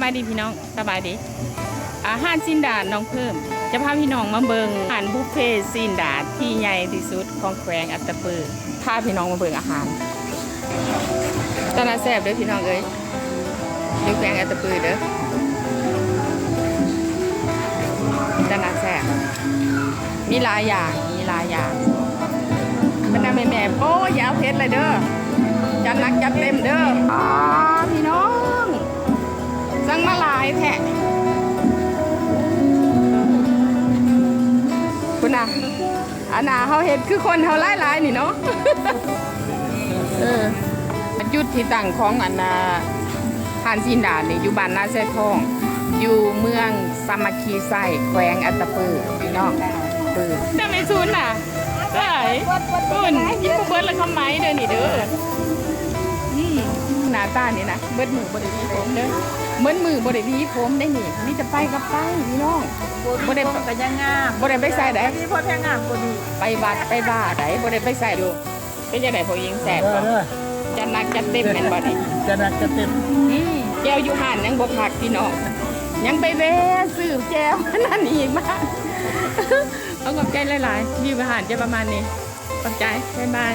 บายดีพี่น้องสบายดี อาหารซินดาดน้องเพิ่ม จะพาพี่น้องมาเบิงอาหารบุฟเฟ่ต์ซินดาดที่ใหญ่ที่สุดของแขวงอัตตปือพาพี่น้องมาเบิงอาหารตอนน่าแซ่บเด้อพี่น้องเอ้ยอยู่แขวงอัตตปือเด้อตอนน่าแซ่บมีหลายอย่างมีหลายอย่างบรรดาแม่ๆโป้ยาวเพชรเลยเด้อจัดนักจัดเต็มเด้อ คุณน่ะอันน่ะเขาเห็นคือคนเขาหลายหลายๆนี่เนาะเออจุดที่ตั้งของอันน่ะทานซินดานี่อยู่บ้านนาแซ่ทอง อยู่เมืองสามัคคีไส้แขวงอัตตปือพี่น้องปือแต่ไม่ซุนน่ะใช่คุณกินบุเบิร์ดแล้วทำไมเด้อนี่เด้ออืม หน้าตานี่นะเบิดมือบริวีผมเด้อเบิดมือบริวีผมได้นี่มีแต่ไปกับไปพี่น้องบ่ได้ก็ยังงามบ่ได้ไปใส่ได้มีพ่อแพงงามกว่านี้ไปวัดไปบ้าได้บ่ได้ไปใส่ดูเป็นจังไดพอยิงแสบบ่จัดหนักจัดเต็มแม่นบ่นี่จะนักจะเต็มอืมแก้วอยู่ห่านยังบ่คักพี่น้องยังไปแวะซื้อแก้วนั่นอีกมากเอากับใจหลายๆมีอาหารจะประมาณนี้ขอบใจบ๊ายบาย